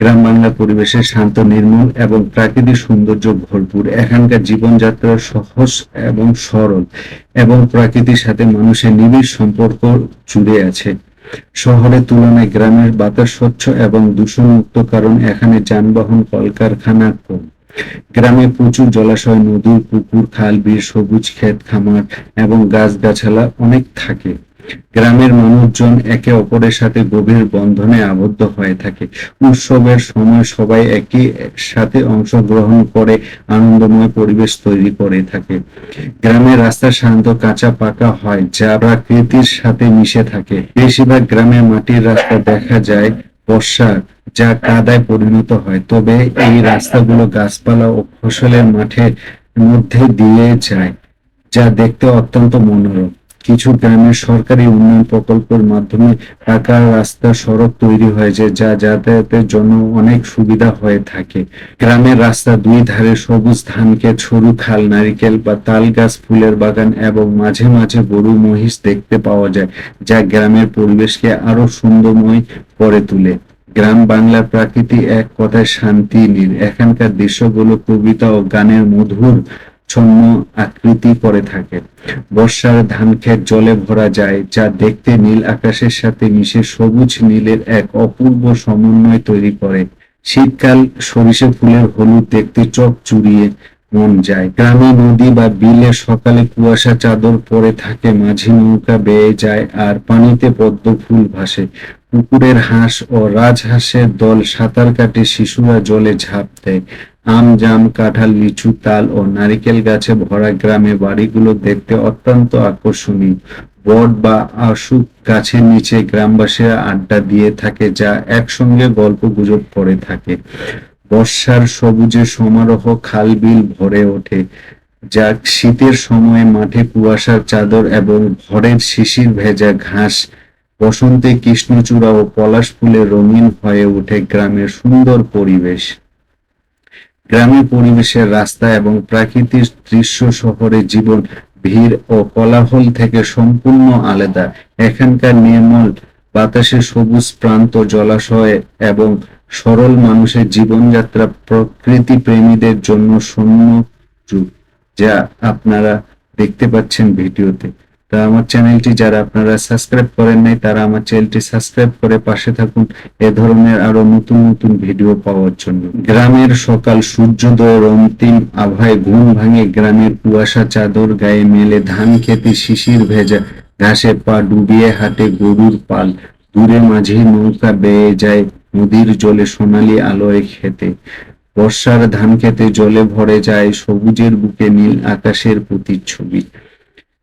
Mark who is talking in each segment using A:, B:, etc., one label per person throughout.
A: গ্রাম বাংলা পরিবেশের শান্ত, নির্মল এবং প্রাকৃতিক সৌন্দর্য ভরপুর। এখানকার জীবনযাত্রা সহজ এবং সরল এবং প্রকৃতির সাথে মানুষের নিবিড় সম্পর্ক জুড়ে আছে। শহরের তুলনায় গ্রামের বাতাস স্বচ্ছ এবং দূষণমুক্ত কারণ এখানে যানবাহন, কলকারখানা কম। গ্রামে প্রচুর জলাশয়, নদী, পুকুর, খাল বিল সবুজ ক্ষেত, খামার এবং গাছগাছালা অনেক থাকে। গ্রামের মানুষজন একে অপরের সাথে গভীর বন্ধনে আবদ্ধ হয়ে থাকে। উৎসবের সময় সবাই একই সাথে অংশগ্রহণ করে আনন্দময় পরিবেশ তৈরি করে থাকে। গ্রামের রাস্তা সাধারণত কাঁচা, পাকা হয়, যা প্রকৃতির সাথে মিশে থাকে। বেশিরভাগ গ্রামে মাটির রাস্তা দেখা যায় বর্ষা, যা কাদায় পরিণত হয়। তবে এই রাস্তাগুলো গাছপালা ও ফসলের মাঠের মধ্যে দিয়ে যায়, যা দেখতে অত্যন্ত মনোরম। কিছু গ্রামের সরকারি উন্নয়ন প্রকল্পের মাধ্যমে পাকা রাস্তা সড়ক তৈরি হয়েছে যা যাতায়াতের জন্য অনেক সুবিধা হয়ে থাকে। গ্রামের রাস্তা দুই ধারে সবুজ ধান ক্ষেত সরু খাল, নারিকেল বা তাল গাছ, ফুলের বাগান এবং মাঝে মাঝে গরু, মহিষ দেখতে পাওয়া যায়, যা গ্রামের পরিবেশকে আরও সুন্দরময় করে তোলে। গ্রাম বাংলার প্রাকৃতি এক কথায় শান্তি, নীল। এখানকার দৃশ্যগুলো কবিতা ও গানের মধুর ছন্ন আকৃতি করে থাকে। বর্ষার ধান ক্ষেত জলে ভরা যায়, যা দেখতে নীল আকাশের সাথে মিশে সবুজ নীলের এক অপূর্ব সমন্বয় তৈরি করে। শীতকাল সরিষা ফুলের হলুদ দেখতে চোখ চুরিয়ে মন যায়। গ্রামে নদী বা বিলে সকালে কুয়াশা চাদর পরে থাকে, মাঝি নৌকা বেয়ে যায় আর পানিতে পদ্ম ফুল ভাসে। পুকুরের হাঁস ও রাজহাঁসের দল সাঁতার কাটে, শিশুরা জলে ঝাঁপ দেয়। আম, জাম, কাঁঠাল, লিচু, তাল ও নারিকেল গাছে ভরা গ্রামে বাড়িগুলো দেখতে অত্যন্ত আকর্ষণীয়। বট বা আশুক গাছের নিচে গ্রামবাসীরা আড্ডা দিয়ে থাকে যা একসঙ্গে গল্প গুজব করে থাকে। বর্ষার সবুজে সমারোহ খাল বিল ভরে ওঠে, যা শীতের সময় মাঠে কুয়াশার চাদর এবং ভরের শিশির ভেজা ঘাস, বসন্তে কৃষ্ণচূড়া ও পলাশ ফুলে রঙিন হয়ে ওঠে গ্রামের সুন্দর পরিবেশ। গ্রামের পরিবেশের রাস্তা এবং প্রাকৃতিক দৃশ্য শহরের জীবন, ভিড় ও কোলাহল থেকে সম্পূর্ণ আলাদা। এখানকার নির্মল বাতাসে সবুজ প্রান্ত জলাশয় এবং সরল মানুষের জীবনযাত্রা প্রকৃতি প্রেমীদের জন্য শূন্য যুগ, যা আপনারা দেখতে পাচ্ছেন ভিডিওতে। তা আমার চ্যানেলটি যারা আপনারা সাবস্ক্রাইব করেন নাই, তারা আমার চ্যানেলটি সাবস্ক্রাইব করে পাশে থাকুন। এ ধরনের আরও নতুন নতুন ভিডিও পাওয়ার জন্য। গ্রামের সকাল সূর্যোদয়ের অন্তিম আভায় ঘুম ভাঙে গ্রামের কুয়াশা চাদর গায়ে মেলে ধান খেতে শিশির ভেজা, ঘাসে পা ডুবিয়ে হাটে গরুর পাল। দূরে মাঝে নৌকা বেয়ে যায় নদীর জলে সোনালি আলোয় খেতে। বর্ষার ধান খেতে জলে ভরে যায় সবুজের বুকে নীল আকাশের প্রতিচ্ছবি।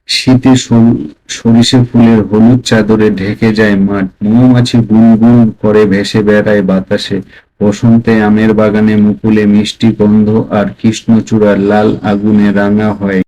A: শীতে সর- সরিষে ফুলের হলুদ চাদরে ঢেকে যায় মাঠ। মৌমাছি গুনগুন করে ভেসে বেড়ায় বাতাসে। বসন্তে আমের বাগানে মুকুলে মিষ্টি গন্ধ আর কৃষ্ণচূড়ার লাল আগুনে রাঙা হয়।